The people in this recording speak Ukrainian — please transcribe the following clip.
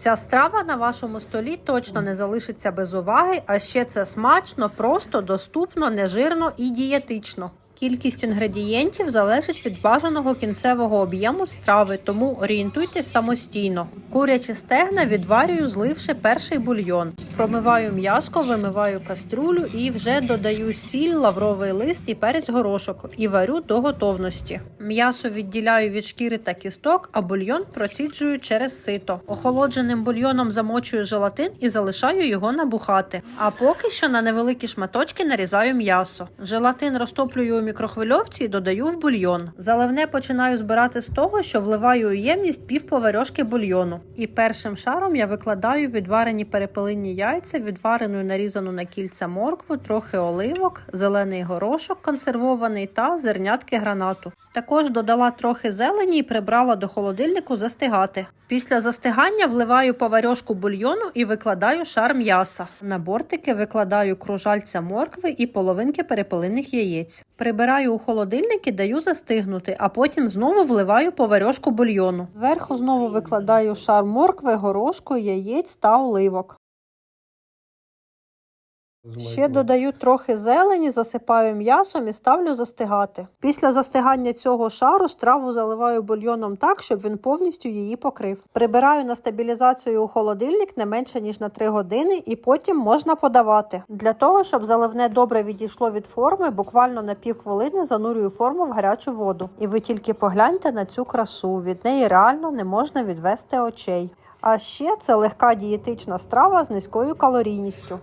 Ця страва на вашому столі точно не залишиться без уваги, а ще це смачно, просто, доступно, нежирно і дієтично. Кількість інгредієнтів залежить від бажаного кінцевого об'єму страви, тому орієнтуйтесь самостійно. Курячі стегна відварюю, зливши перший бульйон. Промиваю м'яско, вимиваю кастрюлю і вже додаю сіль, лавровий лист і перець горошок і варю до готовності. М'ясо відділяю від шкіри та кісток, а бульйон проціджую через сито. Охолодженим бульйоном замочую желатин і залишаю його набухати. А поки що на невеликі шматочки нарізаю м'ясо. Желатин розтоплюю у мікрохвильовці і додаю в бульйон. Заливне починаю збирати з того, що вливаю у ємність пів поварьошки бульйону. І першим шаром я викладаю відварені перепелині яйця, відварену нарізану на кільця моркву, трохи оливок, зелений горошок консервований та зернятки гранату. Також додала трохи зелені і прибрала до холодильнику застигати. Після застигання вливаю поварьошку бульйону і викладаю шар м'яса. На бортики викладаю кружальця моркви і половинки перепелиних яєць. Прибираю у холодильник і даю застигнути, а потім знову вливаю поварьошку бульйону. Зверху знову викладаю шар моркви, горошку, яєць та оливок. Ще додаю трохи зелені, засипаю м'ясом і ставлю застигати. Після застигання цього шару страву заливаю бульйоном так, щоб він повністю її покрив. Прибираю на стабілізацію у холодильник не менше ніж на 3 години, і потім можна подавати. Для того, щоб заливне добре відійшло від форми, буквально на півхвилини занурюю форму в гарячу воду. І ви тільки погляньте на цю красу. Від неї реально не можна відвести очей. А ще це легка дієтична страва з низькою калорійністю.